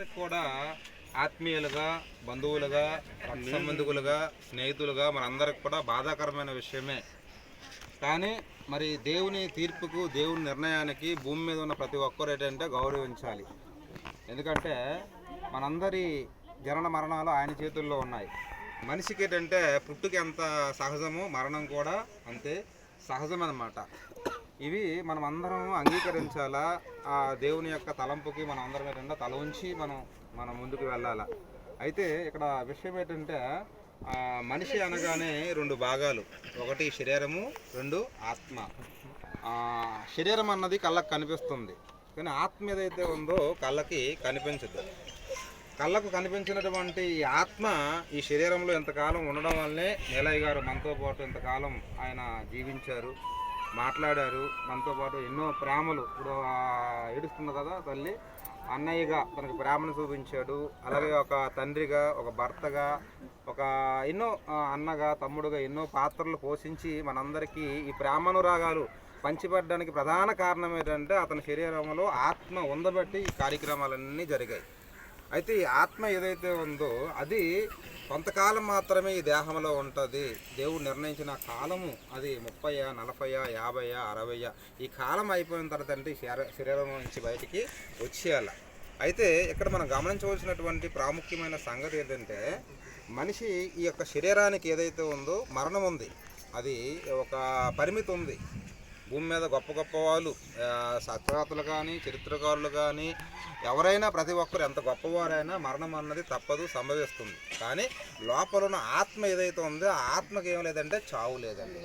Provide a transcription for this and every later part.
అందరికి కూడా ఆత్మీయులుగా బంధువులుగా రక్త సంబంధికులుగా స్నేహితులుగా మనందరికి కూడా బాధాకరమైన విషయమే. కానీ మరి దేవుని తీర్పుకు దేవుని నిర్ణయానికి భూమి మీద ఉన్న ప్రతి ఒక్కరు ఏంటంటే గౌరవించాలి. ఎందుకంటే మనందరి జనన మరణాలు ఆయన చేతుల్లో ఉన్నాయి. మనిషికి ఏంటంటే పుట్టుకి ఎంత సహజమో మరణం కూడా అంతే సహజమన్నమాట. ఇవి మనం అందరం అంగీకరించాలా? ఆ దేవుని యొక్క తలంపుకి మనం అందరం ఏంటంటే తల ఉంచి మనం మనం ముందుకు వెళ్ళాలా? అయితే ఇక్కడ విషయం ఏంటంటే మనిషి అనగానే రెండు భాగాలు. ఒకటి శరీరము రెండు ఆత్మ. శరీరం అన్నది కళ్ళకు కనిపిస్తుంది. కానీ ఆత్మ ఏదైతే ఉందో కళ్ళకి కనిపించదు. కళ్ళకు కనిపించినటువంటి ఈ ఆత్మ ఈ శరీరంలో ఇంతకాలం ఉండడం వల్లనే నీలయ్య గారు మనతో పాటు ఇంతకాలం ఆయన జీవించారు. మాట్లాడారు. మనతో పాటు ఎన్నో ప్రేమలు ఇప్పుడు ఏడుస్తుంది కదా తల్లి. అన్నయ్యగా తనకు ప్రేమను చూపించాడు. అలాగే ఒక తండ్రిగా ఒక భర్తగా ఒక ఎన్నో అన్నగా తమ్ముడుగా ఎన్నో పాత్రలు పోషించి మనందరికీ ఈ ప్రేమానురాగాలు పంచిపెట్టడానికి ప్రధాన కారణం ఏంటంటే అతని శరీరంలో ఆత్మ ఉందబట్టి ఈ కార్యక్రమాలన్నీ జరిగాయి. అయితే ఈ ఆత్మ ఏదైతే ఉందో అది కొంతకాలం మాత్రమే ఈ దేహంలో ఉంటుంది. దేవుడు నిర్ణయించిన కాలము అది ముప్పై నలభై యాభై అరవై ఈ కాలం అయిపోయిన తర్వాత అంటే శరీరం నుంచి బయటికి వచ్చేయాల. అయితే ఇక్కడ మనం గమనించవలసినటువంటి ప్రాముఖ్యమైన సంగతి ఏంటంటే మనిషి ఈ యొక్క శరీరానికి ఏదైతే ఉందో మరణం ఉంది. అది ఒక పరిమితి ఉంది. భూమి మీద గొప్ప గొప్ప వాళ్ళు శాస్త్రవేత్తలు కానీ చరిత్రకారులు కానీ ఎవరైనా ప్రతి ఒక్కరు ఎంత గొప్పవారైనా మరణం అన్నది తప్పదు సంభవిస్తుంది. కానీ లోపల ఉన్న ఆత్మ ఏదైతే ఉందో ఆ ఆత్మకి ఏం లేదంటే చావు లేదండి.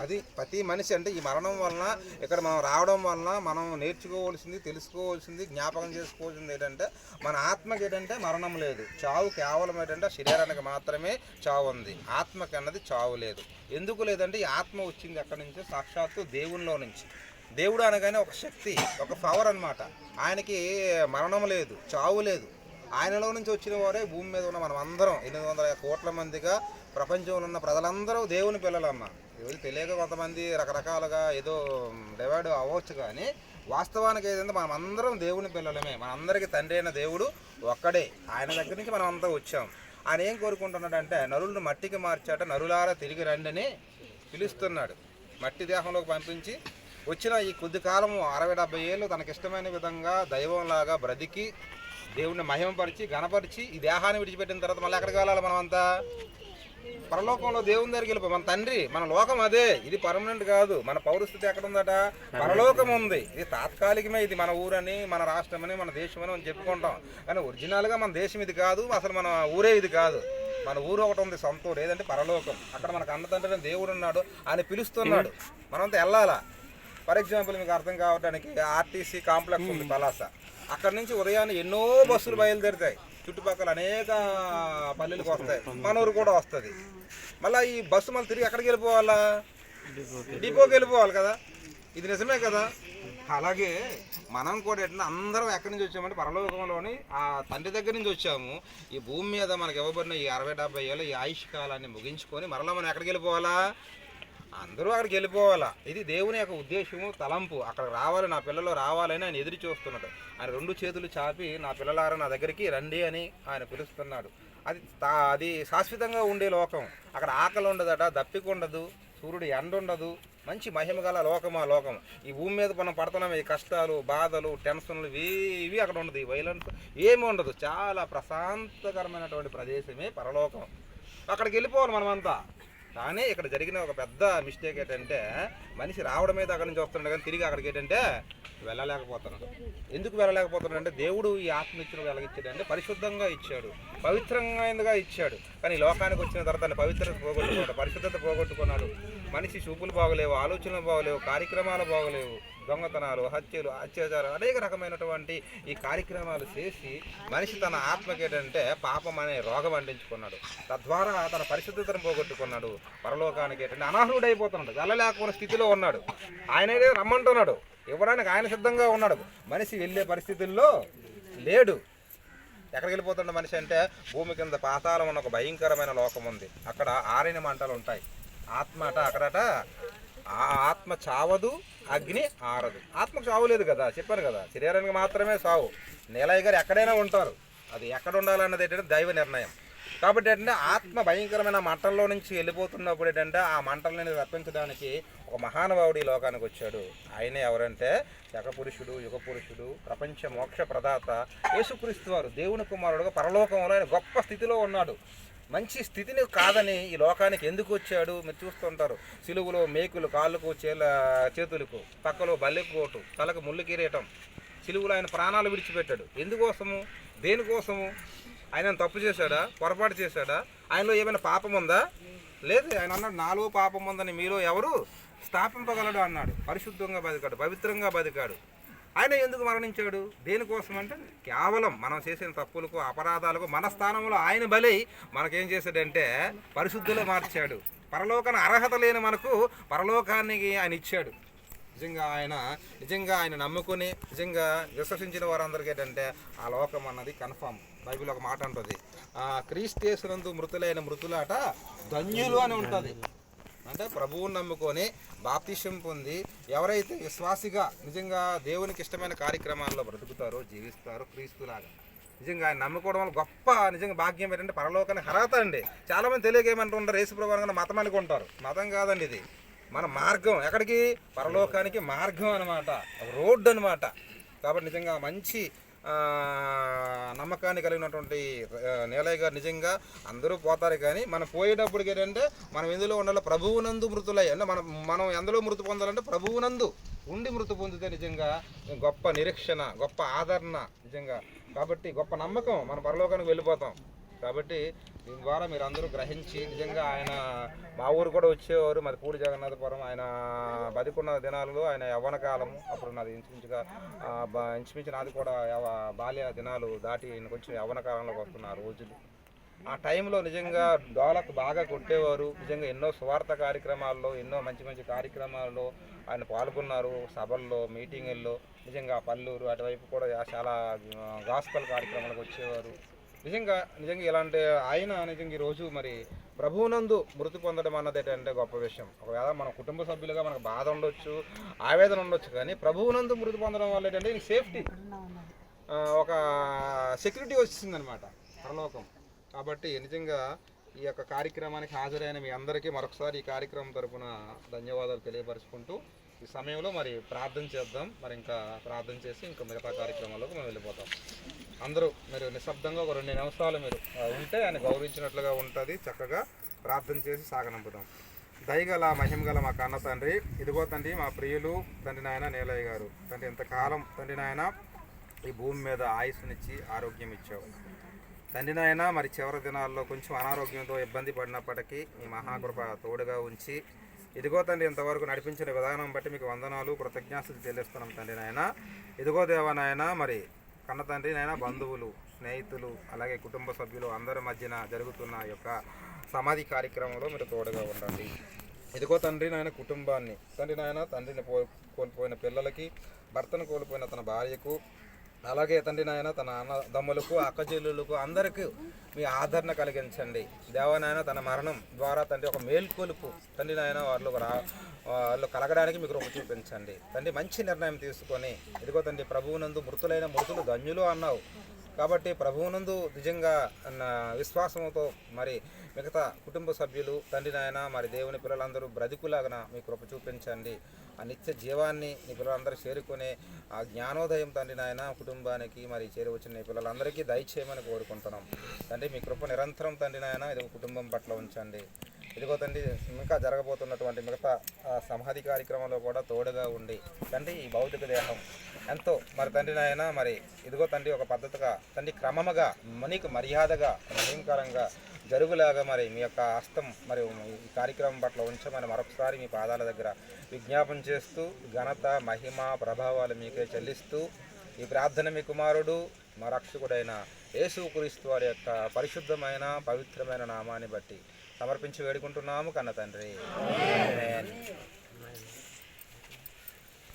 అది ప్రతి మనిషి అంటే ఈ మరణం వలన ఇక్కడ మనం రావడం వలన మనం నేర్చుకోవాల్సింది తెలుసుకోవాల్సింది జ్ఞాపకం చేసుకోవాల్సింది ఏంటంటే మన ఆత్మకి ఏంటంటే మరణం లేదు. చావు కేవలం ఏంటంటే శరీరానికి మాత్రమే చావు ఉంది. ఆత్మకి అన్నది చావు లేదు. ఎందుకు లేదంటే ఈ ఆత్మ వచ్చింది ఎక్కడి నుంచి? సాక్షాత్తు దేవునిలో నుంచి. దేవుడు అనగానే ఒక శక్తి ఒక పవర్ అన్నమాట. ఆయనకి మరణం లేదు చావు లేదు. ఆయనలో నుంచి వచ్చిన వారే భూమి మీద ఉన్న మనం అందరం ఎనిమిది వందల కోట్ల మందిగా ప్రపంచంలో ఉన్న ప్రజలందరూ దేవుని పిల్లలమ్మ. ఈరోజు తెలియక కొంతమంది రకరకాలుగా ఏదో డివైడ్ అవ్వచ్చు కానీ వాస్తవానికి ఏదంటే మనం అందరం దేవుని పిల్లలమే. మనందరికీ తండ్రి అయిన దేవుడు ఒక్కడే. ఆయన దగ్గర నుంచి మనం అంతా వచ్చాం. ఆయన ఏం కోరుకుంటున్నాడంటే నరులను మట్టికి మార్చాట నరులారా తిరిగి రండిని పిలుస్తున్నాడు. మట్టి దేహంలోకి పంపించి వచ్చిన ఈ కొద్ది కాలము అరవై డెబ్బై ఏళ్ళు తనకిష్టమైన విధంగా దైవంలాగా బ్రతికి దేవుణ్ణి మహిమపరిచి గణపరిచి ఈ దేహాన్ని విడిచిపెట్టిన తర్వాత మళ్ళీ ఎక్కడికి వెళ్ళాలి మనమంతా? పరలోకంలో దేవుని దగ్గరికి వెళ్ళిపో. మన తండ్రి మన లోకం అదే. ఇది పర్మనెంట్ కాదు. మన పౌరస్థితి ఎక్కడ ఉందట పరలోకం ఉంది. ఇది తాత్కాలికమే. ఇది మన ఊరని మన రాష్ట్రమని మన దేశమని మనం చెప్పుకుంటాం. కానీ ఒరిజినల్గా మన దేశం ఇది కాదు. అసలు మన ఊరే ఇది కాదు. మన ఊరు ఒకటి ఉంది సొంత ఊరు ఏదంటే పరలోకం. అక్కడ మనకు అన్నతండ్రి దేవుడు ఉన్నాడు. ఆయన పిలుస్తున్నాడు. మనంతా వెళ్ళాలా? ఫర్ ఎగ్జాంపుల్ మీకు అర్థం కావడానికి ఆర్టీసీ కాంప్లెక్స్ ఉంది పలాస. అక్కడ నుంచి ఉదయాన్నే ఎన్నో బస్సులు బయలుదేరుతాయి. చుట్టుపక్కల అనేక పల్లెలకు వస్తాయి. మన కూడా వస్తుంది. మళ్ళీ ఈ బస్సు మళ్ళీ తిరిగి ఎక్కడికి వెళ్ళిపోవాలా? డిపోకి వెళ్ళిపోవాలి కదా. ఇది నిజమే కదా. అలాగే మనం కూడా ఎట్లా అందరం ఎక్కడి నుంచి వచ్చామంటే పరలోకంలోని ఆ తండ్రి దగ్గర నుంచి వచ్చాము. ఈ భూమి మీద మనకి ఇవ్వబడిన ఈ అరవై డెబ్బై ఏళ్ళ ఈ ఆయుష్ కాలాన్ని ముగించుకొని మరలా మనం ఎక్కడికి వెళ్ళిపోవాలా? అందరూ అక్కడికి వెళ్ళిపోవాలా? ఇది దేవుని యొక్క ఉద్దేశము తలంపు. అక్కడ రావాలి నా పిల్లలు రావాలని ఆయన ఎదురు చూస్తున్నాడు ఆయన రెండు చేతులు చాపి నా పిల్లలారా నా దగ్గరికి రండి అని ఆయన పిలుస్తున్నాడు. అది తా- అది శాశ్వతంగా ఉండే లోకం. అక్కడ ఆకలి ఉండదట దప్పిక ఉండదు సూర్యుడు ఎండ ఉండదు. మంచి మహిమ గల లోకం ఆ లోకం. ఈ భూమి మీద మనం పడుతున్నాం ఈ కష్టాలు బాధలు టెన్షన్లు ఇవి ఇవి అక్కడ ఉండదు. ఈ వైలెన్స్ ఏమి ఉండదు. చాలా ప్రశాంతకరమైనటువంటి ప్రదేశమే పరలోకం. అక్కడికి వెళ్ళిపోవాలి మనమంతా. కానీ ఇక్కడ జరిగిన ఒక పెద్ద మిస్టేక్ ఏంటంటే మనిషి రావడమే అక్కడి నుంచి వస్తున్నాడు కానీ తిరిగి అక్కడికి ఏంటంటే వెళ్ళలేకపోతున్నాడు. ఎందుకు వెళ్ళలేకపోతున్నాడు అంటే దేవుడు ఈ ఆత్మ ఇచ్చిన వెలగిచ్చాడు అంటే పరిశుద్ధంగా ఇచ్చాడు. పవిత్రంగా ఇచ్చాడు. కానీ లోకానికి వచ్చిన తర్వాత పవిత్రత పోగొట్టుకున్నాడు. పరిశుద్ధత పోగొట్టుకున్నాడు. మనిషి చూపులు బాగలేవు ఆలోచనలు బాగలేవు కార్యక్రమాలు బాగలేవు. దొంగతనాలు హత్యలు అత్యాచారం అనేక రకమైనటువంటి ఈ కార్యక్రమాలు చేసి మనిషి తన ఆత్మకి ఏంటంటే పాపం అనే రోగం అంటించుకున్నాడు. తద్వారా తన పరిశుద్ధతను పోగొట్టుకున్నాడు. పరలోకానికి ఏంటంటే అనాహుడు అయిపోతున్నాడు. వెళ్ళలేకపోయిన స్థితిలో ఉన్నాడు. ఆయన రమ్మంటున్నాడు. ఇవ్వడానికి ఆయన సిద్ధంగా ఉన్నాడు. మనిషి వెళ్ళే పరిస్థితుల్లో లేడు. ఎక్కడికి వెళ్ళిపోతున్న మనిషి అంటే భూమి కింద పాతాళం ఉన్న ఒక భయంకరమైన లోకం ఉంది. అక్కడ ఆరిన మంటలు ఉంటాయి. ఆత్మ అట అక్కడట ఆ ఆత్మ చావదు అగ్ని ఆరదు. ఆత్మకు చావలేదు కదా చెప్పాను కదా. శరీరానికి మాత్రమే సావు. నీలయ్య గారు ఎక్కడైనా ఉంటారు. అది ఎక్కడ ఉండాలన్నది ఏంటంటే దైవ నిర్ణయం. కాబట్టి ఏంటంటే ఆత్మ భయంకరమైన మంటల్లో నుంచి వెళ్ళిపోతున్నప్పుడు ఏంటంటే ఆ మంటలని రప్పించడానికి ఒక మహానుభావుడు ఈ లోకానికి వచ్చాడు. ఆయనే ఎవరంటే జగపురుషుడు యుగ పురుషుడు ప్రపంచ మోక్ష ప్రదాత యేసుక్రీస్తు వారు. దేవుని కుమారుడుగా పరలోకంలో ఆయన గొప్ప స్థితిలో ఉన్నాడు. మంచి స్థితిని కాదని ఈ లోకానికి ఎందుకు వచ్చాడు? మీరు చూస్తుంటారు సిలువులో మేకులు కాళ్ళకు చేల చేతులకు పక్కలో బల్లెకోటు తలకు ముళ్ళు కిరీటం. సిలువులో ఆయన ప్రాణాలు విడిచిపెట్టాడు. ఎందుకోసము? దేనికోసము? ఆయన తప్పు చేశాడా? పొరపాటు చేశాడా? ఆయనలో ఏమైనా పాపం ఉందా? లేదు ఆయన అన్నాడు నాలో పాపం ఉందని మీలో ఎవరు స్థాపింపగలడు అన్నాడు. పరిశుద్ధంగా బతికాడు పవిత్రంగా బతికాడు. ఆయన ఎందుకు మరణించాడు? దేనికోసం అంటే కేవలం మనం చేసిన తప్పులకు అపరాధాలకు మన స్థానంలో ఆయన బలి మనకేం చేశాడంటే పరిశుద్ధులు మార్చాడు. పరలోకాన్ని అర్హత లేని మనకు పరలోకానికి ఆయన ఇచ్చాడు. నిజంగా ఆయన నిజంగా ఆయన నమ్ముకుని నిజంగా విశ్వసించిన వారందరికీ ఏంటంటే ఆ లోకం అన్నది కన్ఫామ్. బైబిల్ ఒక మాట అంటుంది. ఆ క్రీస్తేశ్వరందు మృతులైన మృతులాట ధన్యులు అని ఉంటుంది. అంటే ప్రభువుని నమ్ముకొని బాప్తిష్యం పొంది ఎవరైతే విశ్వాసిగా నిజంగా దేవునికి ఇష్టమైన కార్యక్రమాల్లో బ్రతుకుతారో జీవిస్తారో క్రీస్తులాగా. నిజంగా ఆయన నమ్ముకోవడం వల్ల గొప్ప నిజంగా భాగ్యం ఏంటంటే పరలోకానికి అర్హత అండి. చాలామంది తెలియక ఏమంటుంటారు యేసు ప్రభు అనగానే మతం అనుకుంటారు మతం కాదండి ఇది. మన మార్గం. ఎక్కడికి? పరలోకానికి మార్గం అనమాట రోడ్డు అనమాట కాబట్టి నిజంగా మంచి నమ్మకాన్ని కలిగినటువంటి నేలయ్య గారు నిజంగా అందరూ పోతారు కానీ మనం పోయేటప్పటికి ఏంటంటే మనం ఎందులో ఉండాలి ప్రభువునందు మృతులై అంటే మనం మనం ఎందులో మృతి పొందాలంటే ప్రభువునందు ఉండి మృతి పొందితే నిజంగా గొప్ప నిరీక్షణ గొప్ప ఆదరణ నిజంగా. కాబట్టి గొప్ప నమ్మకం మన పరలోకానికి వెళ్ళిపోతాం. కాబట్టి దీని ద్వారా మీరు అందరూ గ్రహించి నిజంగా ఆయన మా ఊరు కూడా వచ్చేవారు. మరి పూడి జగన్నాథపురం ఆయన బతికున్న దినాలలో ఆయన యవ్వన కాలం అప్పుడు నాది ఇంచుమించుగా ఇంచుమించు నాది కూడా బాల్య దినాలు దాటి ఆయన కొంచెం యవ్వన కాలంలోకి వస్తున్న రోజులు. ఆ టైంలో నిజంగా డోలకు బాగా కొట్టేవారు. నిజంగా ఎన్నో స్వార్థ కార్యక్రమాల్లో ఎన్నో మంచి మంచి కార్యక్రమాల్లో ఆయన పాల్గొన్నారు. సభల్లో మీటింగుల్లో. నిజంగా పల్లూరు అటువైపు కూడా చాలా గాస్పల్ కార్యక్రమాలకు వచ్చేవారు. నిజంగా నిజంగా ఇలాంటి ఆయన నిజంగా ఈరోజు మరి ప్రభువునందు మృతి పొందడం అన్నది ఏంటంటే గొప్ప విషయం. ఒకవేళ మన కుటుంబ సభ్యులుగా మనకు బాధ ఉండొచ్చు ఆవేదన ఉండొచ్చు కానీ ప్రభువునందు మృతి పొందడం వల్ల ఏంటంటే సేఫ్టీ ఒక సెక్యూరిటీ వచ్చిందనమాట పరలోకం. కాబట్టి నిజంగా ఈ యొక్క కార్యక్రమానికి హాజరైన మీ అందరికీ మరొకసారి ఈ కార్యక్రమం తరఫున ధన్యవాదాలు తెలియపరుచుకుంటూ ఈ సమయంలో మరి ప్రార్థన చేద్దాం. మరి ఇంకా ప్రార్థన చేసి ఇంకా మిగతా కార్యక్రమాలకు మేము వెళ్ళిపోతాం. అందరూ మీరు నిశ్శబ్దంగా ఒక రెండు నిమిషాలు మీరు ఉంటే ఆయన గౌరవించినట్లుగా ఉంటుంది. చక్కగా ప్రార్థన చేసి సాగనంపుదాం దయగల మహిమగల మా కన్న తండ్రి ఇదిగో తండ్రి మా ప్రియులు తండ్రి నాయన నీలయ్య గారు. తండ్రి ఇంతకాలం తండ్రి నాయన ఈ భూమి మీద ఆయుస్సునిచ్చి ఆరోగ్యం ఇచ్చావు. తండ్రి నాయన మరి చివరి దినాల్లో కొంచెం అనారోగ్యంతో ఇబ్బంది పడినప్పటికీ మీ మహాకృప తోడుగా ఉంచి ఇదిగో తండ్రి ఇంతవరకు నడిపించిన విధానం బట్టి మీకు వందనాలు కృతజ్ఞాసులు చెల్లిస్తున్నాం తండ్రి నాయన. ఇదిగో దేవ నాయన మరి కన్న తండ్రి నాయన బంధువులు స్నేహితులు అలాగే కుటుంబ సభ్యులు అందరి మధ్యన జరుగుతున్న యొక్క సమాధి కార్యక్రమంలో మీరు తోడుగా ఉండండి. ఇదిగో తండ్రి నాయన కుటుంబాన్ని. తండ్రి నాయన తండ్రిని పో కోల్పోయిన పిల్లలకి భర్తను కోల్పోయిన తన భార్యకు అలాగే తండ్రి నాయన తన అన్నదమ్ములకు అక్కచెల్లులకు అందరికీ మీ ఆదరణ కలిగించండి. దేవనాయన తన మరణం ద్వారా తండ్రి ఒక మేల్కొలుపు తండ్రి నాయన వాళ్ళు రా వాళ్ళు కలగడానికి మీకు రూపం చూపించండి. తండ్రి మంచి నిర్ణయం తీసుకొని ఇదిగో తండ్రి ప్రభువునందు మృతులైన మృతులు ధన్యులు అన్నావు. కాబట్టి ప్రభువునందు నిజంగా విశ్వాసంతో మరి మిగతా కుటుంబ సభ్యులు తండ్రి నాయన మరి దేవుని పిల్లలందరూ బ్రతుకులాగన మీ కృప చూపించండి. ఆ నిత్య జీవాన్ని నీ పిల్లలందరూ చేరుకునే ఆ జ్ఞానోదయం తండ్రి నాయన కుటుంబానికి మరి చేరువచ్చిన నీ పిల్లలందరికీ దయచేయమని కోరుకుంటున్నాం. తండ్రి మీ కృప నిరంతరం తండ్రి నాయన ఇది కుటుంబం పట్ల ఉంచండి. ఇదిగో తండ్రి ఇంకా జరగబోతున్నటువంటి మిగతా సమాధి కార్యక్రమంలో కూడా తోడుగా ఉండి తండ్రి ఈ భౌతిక దేహం ఎంతో మరి తండ్రి నాయన మరి ఇదిగో తండ్రి ఒక పద్ధతిగా తండ్రి క్రమముగా మనీకు మర్యాదగా భయంకరంగా జరుగులాగా మరి మీ యొక్క హస్తం మరి ఈ కార్యక్రమం పట్ల ఉంచమని మరొకసారి మీ పాదాల దగ్గర విజ్ఞాపన చేస్తూ ఘనత మహిమ ప్రభావాలు మీకే చెల్లిస్తూ ఈ ప్రార్థన మీ కుమారుడు మా రక్షకుడైన యేసు క్రీస్తు వారి యొక్క పరిశుద్ధమైన పవిత్రమైన నామాన్ని బట్టి సమర్పించి వేడుకుంటున్నాము కన్న తండ్రి.